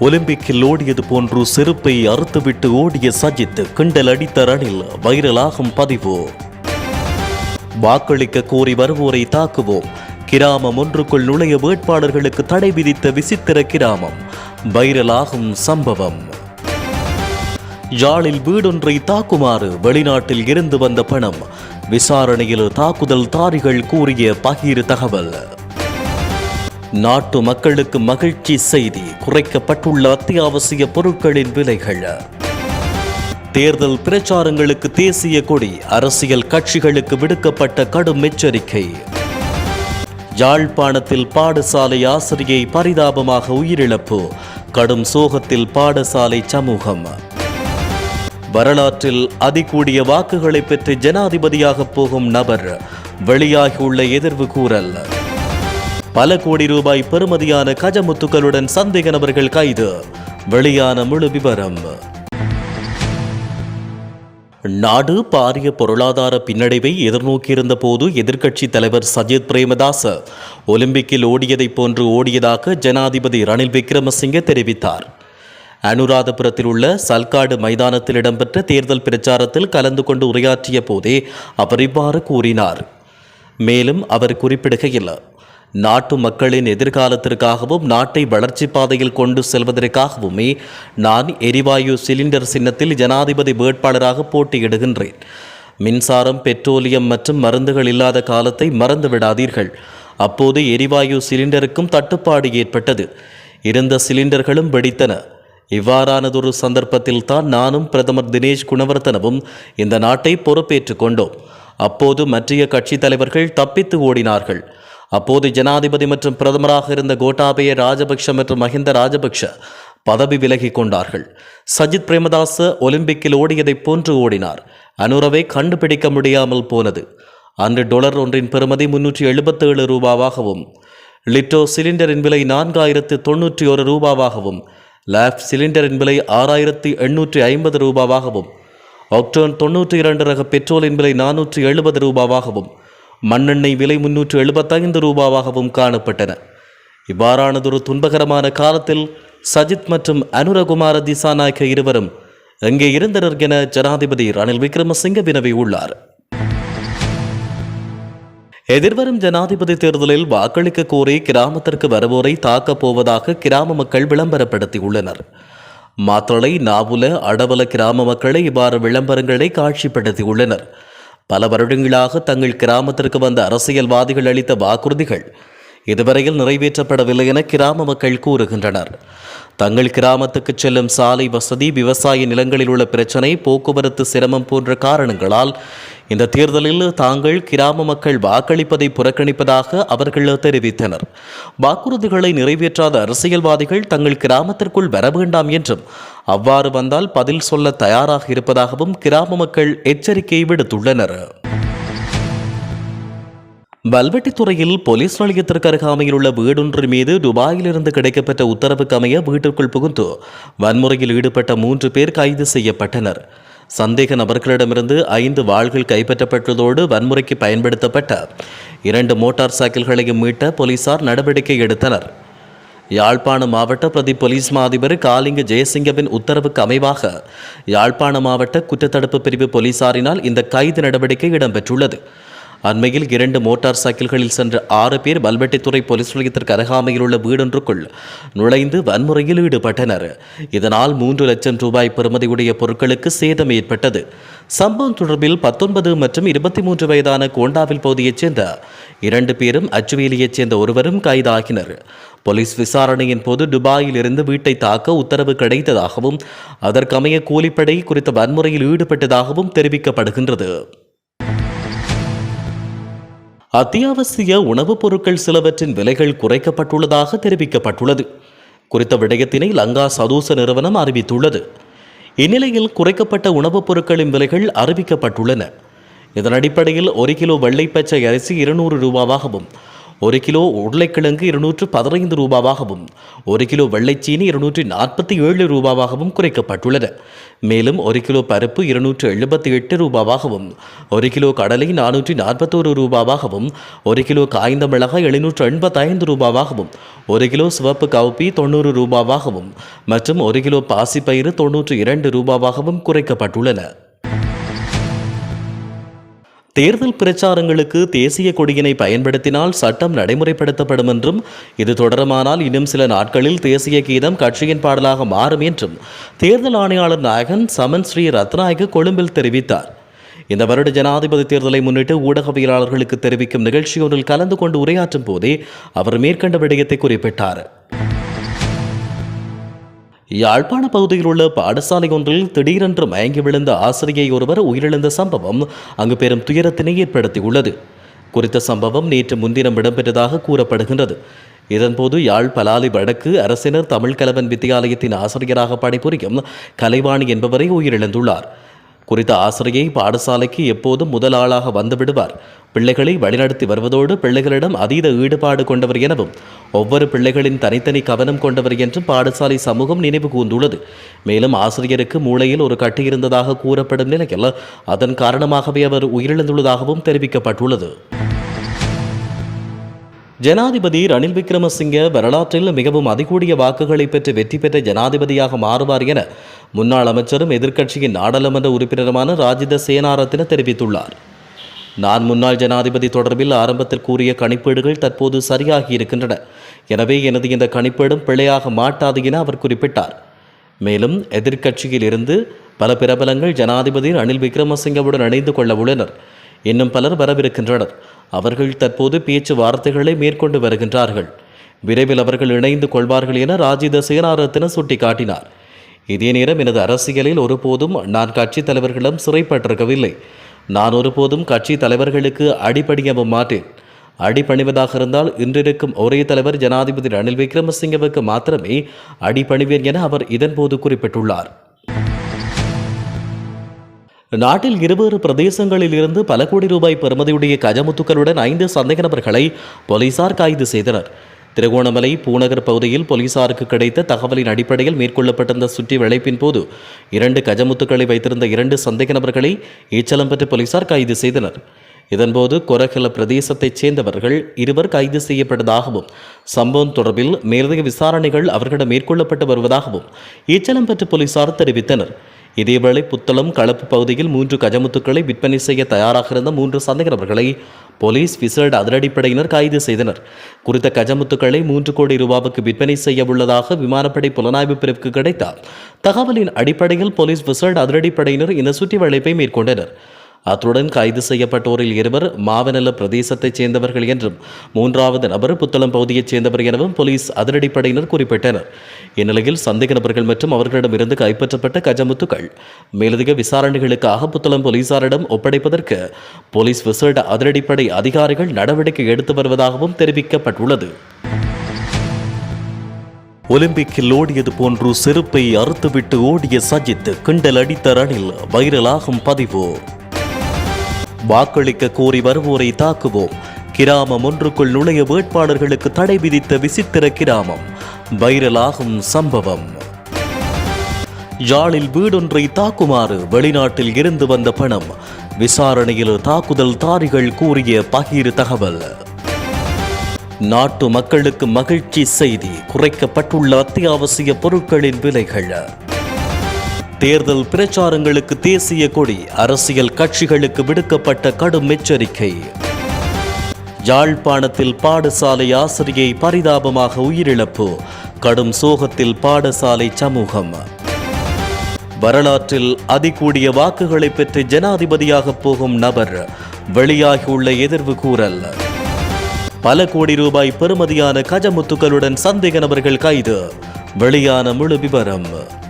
ஒலிம்பிக்கில் ஓடியது போன்று செருப்பை அறுத்துவிட்டு ஓடிய சஜித் கிண்டல் அடித்த ரணில் வைரலாகும் பதிவு. வாக்களிக்க கோரி வருவோரை தாக்குவோம். கிராமம் ஒன்றுக்குள் நுழைய வேட்பாளர்களுக்கு தடை விதித்த விசித்திர கிராமம். வைரலாகும் சம்பவம். யாழில் வீடொன்றை தாக்குமாறு வெளிநாட்டில் இருந்து வந்த பணம். விசாரணையில் தாக்குதல் தாரிகள் கூறிய பகீர் தகவல் நாட்டு மக்களுக்கு மகிழ்ச்சி செய்தி குறைக்கப்பட்டுள்ள அத்தியாவசிய பொருட்களின் விலைகள். தேர்தல் பிரச்சாரங்களுக்கு தேசிய கொடி அரசியல் கட்சிகளுக்கு விடுக்கப்பட்ட கடும் எச்சரிக்கை. யாழ்ப்பாணத்தில் பாடசாலை ஆசிரியை பரிதாபமாக உயிரிழப்பு கடும் சோகத்தில் பாடசாலை சமூகம். வரலாற்றில் அதிகூடிய வாக்குகளை பெற்று ஜனாதிபதியாக போகும் நபர் வெளியாகியுள்ள எதிர்வு கூறல். பல கோடி ரூபாய் பெறுமதியான கஜமுத்துக்களுடன் சந்தேக நபர்கள் கைது. வெளியான முழு விவரம். நாடு பாரிய பொருளாதார பின்னடைவை எதிர்நோக்கியிருந்த போது எதிர்க்கட்சி தலைவர் சஜித் பிரேமதாச ஒலிம்பிக்கில் ஓடியதைப் போன்று ஓடியதாக ஜனாதிபதி ரணில் விக்ரமசிங்கே தெரிவித்தார். அனுராதபுரத்தில் உள்ள சல்காடு மைதானத்தில் இடம்பெற்ற தேர்தல் பிரச்சாரத்தில் கலந்து கொண்டு உரையாற்றிய போதே அவர் இவ்வாறு கூறினார். மேலும் அவர் குறிப்பிடுகையில் நாட்டு மக்களின் எதிர்காலத்திற்காகவும் நாட்டை வளர்ச்சி பாதையில் கொண்டு செல்வதற்காகவுமே நான் எரிவாயு சிலிண்டர் சின்னத்தில் ஜனாதிபதி வேட்பாளராக போட்டியிடுகின்றேன். மின்சாரம் பெட்ரோலியம் மற்றும் மருந்துகள் இல்லாத காலத்தை மறந்து விடாதீர்கள். அப்போது எரிவாயு சிலிண்டருக்கும் தட்டுப்பாடு ஏற்பட்டது. இருந்த சிலிண்டர்களும் வெடித்தன. இவ்வாறானதொரு சந்தர்ப்பத்தில் தான் நானும் பிரதமர் தினேஷ் குணவர்த்தனவும் இந்த நாட்டை பொறுப்பேற்றுக் கொண்டோம். அப்போது மற்றைய கட்சித் தலைவர்கள் தப்பித்து ஓடினார்கள். அப்போது ஜனாதிபதி மற்றும் பிரதமராக இருந்த கோட்டாபய ராஜபக்ஷ மற்றும் மஹிந்த ராஜபக்ஷ பதவி விலகி கொண்டார்கள். சஜித் பிரேமதாச ஒலிம்பிக்கில் ஓடியதைப் போன்று ஓடினார். அனுரவை கண்டுபிடிக்க முடியாமல் போனது. அன்று டொலர் ஒன்றின் பெறுமதி முன்னூற்றி எழுபத்தேழு ரூபாவாகவும் லிட்டோ சிலிண்டரின் விலை நான்காயிரத்து தொன்னூற்றி ஒரு ரூபாவாகவும் லேப் சிலிண்டரின் விலை ஆறாயிரத்தி எண்ணூற்றி ஐம்பது ரூபாவாகவும் ஆக்டோன் தொன்னூற்றி இரண்டு ரக பெட்ரோலின் விலை நானூற்றி எழுபது ரூபாவாகவும் மண்ணெண்ணெய் விலை முன்னூற்று எழுபத்தைந்து ரூபாவாகவும் காணப்பட்டன. இவ்வாறானதொரு துன்பகரமான காலத்தில் சஜித் மற்றும் அனுரகுமார திசாநாயக்க இருவரும் எங்கே இருந்தனர் என ஜனாதிபதி ரணில் விக்ரமசிங்க வினவியுள்ளார். எதிர்வரும் ஜனாதிபதி தேர்தலில் வாக்களிக்க கோரி கிராமத்திற்கு வருவோரை தாக்கப் போவதாக கிராம மக்கள் விளம்பரப்படுத்தியுள்ளனர். மாத்தளை நாவுல அடவல கிராம மக்களை இவ்வாறு விளம்பரங்களை காட்சிப்படுத்தியுள்ளனர். பல வருடங்களாக தங்கள் கிராமத்திற்கு வந்த அரசியல்வாதிகள் அளித்த வாக்குறுதிகள் இதுவரையில் நிறைவேற்றப்படவில்லை என கிராம மக்கள் கூறுகின்றனர். தங்கள் கிராமத்துக்கு செல்லும் சாலை வசதி விவசாய நிலங்களில் உள்ள பிரச்சனை போக்குவரத்து சிரமம் போன்ற காரணங்களால் இந்த தேர்தலில் தாங்கள் கிராம மக்கள் வாக்களிப்பதை புறக்கணிப்பதாக அவர்கள் தெரிவித்தனர். வாக்குறுதிகளை நிறைவேற்றாத அரசியல்வாதிகள் தங்கள் கிராமத்திற்குள் வர வேண்டாம் என்றும் அவ்வாறு வந்தால் பதில் சொல்ல தயாராக இருப்பதாகவும் கிராம மக்கள் எச்சரிக்கை விடுத்துள்ளனர். வல்வெட்டித்துறையில் போலீஸ் நிலையத்திற்கு அருகாமையில் உள்ள வீடொன்று மீது துபாயிலிருந்து கிடைக்கப்பட்ட உத்தரவுக்கு அமைய வீட்டிற்குள் புகுந்து வன்முறையில் ஈடுபட்ட மூன்று பேர் கைது செய்யப்பட்டனர். சந்தேக நபர்களிடமிருந்து ஐந்து வாள்கள் கைப்பற்றப்பட்டதோடு வன்முறைக்கு பயன்படுத்தப்பட்ட இரண்டு மோட்டார் சைக்கிள்களையும் மீட்ட போலீசார் நடவடிக்கை எடுத்தனர். யாழ்ப்பாண மாவட்ட பிரதி போலீஸ் மாதிபர் காலிங்க ஜெயசிங்கவின் உத்தரவுக்கு அமைவாக யாழ்ப்பாண மாவட்ட குற்றத்தடுப்பு பிரிவு போலீசாரினால் இந்த கைது நடவடிக்கை இடம்பெற்றுள்ளது. அண்மையில் இரண்டு மோட்டார் சைக்கிள்களில் சென்ற ஆறு பேர் பல்வெட்டித்துறை போலீஸ் நிலையத்திற்கு அருகாமையில் உள்ள வீடொன்றுக்குள் நுழைந்து வன்முறையில் ஈடுபட்டனர். இதனால் மூன்று லட்சம் ரூபாய் பெறுமதியுடைய பொருட்களுக்கு சேதம் ஏற்பட்டது. சம்பவம் தொடர்பில் பத்தொன்பது மற்றும் இருபத்தி மூன்று வயதான கோண்டாவில் பகுதியைச் சேர்ந்த இரண்டு பேரும் அச்சுவேலியைச் சேர்ந்த ஒருவரும் கைதாகினர். போலீஸ் விசாரணையின் போது துபாயில் இருந்து வீட்டை தாக்க உத்தரவு கிடைத்ததாகவும் அதற்கமைய கூலிப்படை குறித்த வன்முறையில் ஈடுபட்டதாகவும் தெரிவிக்கப்படுகின்றது. அத்தியாவசிய உணவுப் பொருட்கள் சிலவற்றின் விலைகள் குறைக்கப்பட்டுள்ளதாக தெரிவிக்கப்பட்டுள்ளது. குறித்த விடயத்தினை லங்கா சதூச நிறுவனம் அறிவித்துள்ளது. இந்நிலையில் குறைக்கப்பட்ட உணவுப் பொருட்களின் விலைகள் அறிவிக்கப்பட்டுள்ளன. இதன் அடிப்படையில் ஒரு கிலோ வெள்ளைப்பச்சை அரிசி இருநூறு ரூபாவாகவும் ஒரு கிலோ உருளைக்கிழங்கு இருநூற்று பதினைந்து ரூபாவாகவும் ஒரு கிலோ வெள்ளைச்சீனி இருநூற்றி நாற்பத்தி ஏழு ரூபாவாகவும் குறைக்கப்பட்டுள்ளது. மேலும் ஒரு கிலோ பருப்பு இருநூற்று எழுபத்தி எட்டு ரூபாவாகவும் ஒரு கிலோ கடலை நானூற்றி நாற்பத்தோரு ரூபாவாகவும் ஒரு கிலோ காய்ந்த மிளகாய் எழுநூற்று எண்பத்தைந்து ரூபாவாகவும் ஒரு கிலோ சிவப்பு கவுப்பி தொண்ணூறு ரூபாவாகவும் மற்றும் ஒரு கிலோ பாசிப்பயிறு தொன்னூற்று இரண்டு ரூபாவாகவும் குறைக்கப்பட்டுள்ளன. தேர்தல் பிரச்சாரங்களுக்கு தேசிய கொடியினை பயன்படுத்தினால் சட்டம் நடைமுறைப்படுத்தப்படும் என்றும் இது தொடருமானால் இன்னும் சில நாட்களில் தேசிய கீதம் கட்சியின் பாடலாக மாறும் என்றும் தேர்தல் ஆணையாளர் நாயகன் சமன் ஸ்ரீ ரத்நாயக்கு கொழும்பில் தெரிவித்தார். இந்த வருட ஜனாதிபதி தேர்தலை முன்னிட்டு ஊடகவியலாளர்களுக்கு தெரிவிக்கும் நிகழ்ச்சியொன்றில் கலந்து கொண்டு உரையாற்றும் போதே அவர் மேற்கண்ட விடயத்தை குறிப்பிட்டார். யாழ்ப்பாண பகுதியில் உள்ள பாடசாலை ஒன்றில் திடீரென்று மயங்கி விழுந்த ஆசிரியை ஒருவர் உயிரிழந்த சம்பவம் அங்கு பெரும் துயரத்தினை ஏற்படுத்தியுள்ளது. குறித்த சம்பவம் நேற்று முன்தினம் இடம்பெற்றதாக கூறப்படுகின்றது. இதன்போது யாழ் பலாலி வடக்கு அரசினர் தமிழ் கலவன் வித்தியாலயத்தின் ஆசிரியராக பணிபுரியும் கலைவாணி என்பவரை உயிரிழந்துள்ளார். குறித்த ஆசிரியை பாடசாலைக்கு எப்போதும் முதல் ஆளாக வந்துவிடுவார் பிள்ளைகளை வழிநடத்தி வருவதோடு பிள்ளைகளிடம் அதீத ஈடுபாடு கொண்டவர் எனவும் ஒவ்வொரு பிள்ளைகளின் தனித்தனி கவனம் கொண்டவர் என்றும் பாடசாலை சமூகம் நினைவு கூர்ந்துள்ளது. மேலும் ஆசிரியருக்கு மூளையில் ஒரு கட்டி இருந்ததாக கூறப்படும் நிலையில் அதன் காரணமாகவே அவர் உயிரிழந்துள்ளதாகவும் தெரிவிக்கப்பட்டுள்ளது. ஜனாதிபதி ரணில் விக்ரமசிங்க வரலாற்றில் மிகவும் அதிகூடிய வாக்குகளை பெற்று வெற்றி பெற்ற ஜனாதிபதியாக மாறுவார் என முன்னாள் அமைச்சரும் எதிர்க்கட்சியின் நாடாளுமன்ற உறுப்பினருமான ராஜித சேனாரத்தின தெரிவித்துள்ளார். நான் முன்னாள் ஜனாதிபதி தொடர்பில் ஆரம்பத்தில் கூறிய கணிப்பீடுகள் தற்போது சரியாகி இருக்கின்றன. எனவே எனது இந்த கணிப்பீடும் பிழையாக மாட்டாது என அவர் குறிப்பிட்டார். மேலும் எதிர்க்கட்சியில் இருந்து பல பிரபலங்கள் ஜனாதிபதி ரணில் விக்ரமசிங்கவுடன் இணைந்து கொள்ள உள்ளனர். இன்னும் பலர் வரவிருக்கின்றனர். அவர்கள் தற்போது பேச்சுவார்த்தைகளை மேற்கொண்டு வருகின்றார்கள். விரைவில் அவர்கள் இணைந்து கொள்வார்கள் என ராஜித சேனாரத்தின சுட்டிக்காட்டினார். இதே நேரம் எனது அரசியலில் ஒருபோதும் நான் கட்சித் தலைவர்களிடம் சிறைப்பட்டிருக்கவில்லை. நான் ஒருபோதும் கட்சி தலைவர்களுக்கு அடிபணியவும் மாட்டேன். அடிபணிவதாக இருந்தால் இன்றிருக்கும் ஒரே தலைவர் ஜனாதிபதி ரணில் விக்ரமசிங்கவுக்கு மாத்திரமே அடிபணிவேன் என அவர் இதன்போது குறிப்பிட்டுள்ளார். நாட்டில் இருவேறு பிரதேசங்களில் இருந்து பல கோடி ரூபாய் பெறுமதியுடைய கஜமுத்துக்களுடன் ஐந்து சந்தேக நபர்களை போலீசார் கைது செய்தனர். திருகோணமலை பூநகர் பகுதியில் போலீசாருக்கு கிடைத்த தகவலின் அடிப்படையில் மேற்கொள்ளப்பட்டிருந்த சுற்றி வளைப்பின் போது இரண்டு கஜமுத்துக்களை வைத்திருந்த இரண்டு சந்தேக நபர்களை ஈச்சலம் பெற்ற போலீசார் கைது செய்தனர். இதன்போது கொரகல பிரதேசத்தைச் சேர்ந்தவர்கள் இருவர் கைது செய்யப்பட்டதாகவும் சம்பவம் தொடர்பில் மேலதிக விசாரணைகள் அவர்களிடம் மேற்கொள்ளப்பட்டு வருவதாகவும் ஈச்சலம் பெற்ற போலீசார் தெரிவித்தனர். இதேவேளை புத்தளம் களப்பு பகுதியில் மூன்று கஜமுத்துக்களை விற்பனை செய்ய தயாராக இருந்த மூன்று சந்தேக நபர்களை போலீஸ் விசேட அதிரடிப்படையினர் கைது செய்தனர். குறித்த கஜமுத்துக்களை மூன்று கோடி ரூபாவுக்கு விற்பனை செய்ய உள்ளதாக விமானப்படை புலனாய்வு பிரிவுக்கு கிடைத்த தகவலின் அடிப்படையில் போலீஸ் விசேட அதிரடிப்படையினர் இந்த சுற்றி வளைப்பை மேற்கொண்டனர். அத்துடன் கைது செய்யப்பட்டோரில் இருவர் மாவனல பிரதேசத்தைச் சேர்ந்தவர்கள் என்றும் மூன்றாவது நபர் புத்தளம் பகுதியைச் சேர்ந்தவர் எனவும் போலீஸ் அதிரடிப்படையினர் குறிப்பிட்டனர். இந்நிலையில் சந்தேக நபர்கள் மற்றும் அவர்களிடமிருந்து கைப்பற்றப்பட்ட கஜமுத்துக்கள் மேலதிக விசாரணைகளுக்காக புத்தளம் போலீசாரிடம் ஒப்படைப்பதற்கு போலீஸ் விசேட அதிரடிப்படை அதிகாரிகள் நடவடிக்கை எடுத்து வருவதாகவும் தெரிவிக்கப்பட்டுள்ளது. ஒலிம்பிக்கில் ஓடியது போன்று செருப்பை அறுத்துவிட்டு ஓடிய சஜித் கிண்டல் அடித்த ரணில் வைரலாகும் பதிவு. வாக்களிக்க கோரி வருவோரை தாக்குவோம். கிராமம் ஒன்றுக்குள் நுழைய வேட்பாளர்களுக்கு தடை விதித்த விசித்திர கிராமம். வைரலாகும் சம்பவம். யாழில் வீடொன்றை தாக்குமாறு வெளிநாட்டில் இருந்து வந்த பணம். விசாரணையில் தாக்குதல் தாரிகள் கூறிய பகிர் தகவல். நாட்டு மக்களுக்கு மகிழ்ச்சி செய்தி குறைக்கப்பட்டுள்ள அத்தியாவசிய பொருட்களின் விலைகள். தேர்தல் பிரச்சாரங்களுக்கு தேசிய கொடி அரசியல் கட்சிகளுக்கு விடுக்கப்பட்ட கடும் எச்சரிக்கை. யாழ்ப்பாணத்தில் பாடசாலை ஆசிரியை பரிதாபமாக உயிரிழப்பு கடும் சோகத்தில் பாடசாலை சமூகம். வரலாற்றில் அதிகூடிய வாக்குகளை பெற்று ஜனாதிபதியாக போகும் நபர் வெளியாகியுள்ள எதிர்வு கூறல். பல கோடி ரூபாய் பெறுமதியான கஜமுத்துக்களுடன் சந்தேக நபர்கள் கைது வெளியான முழு விவரம்.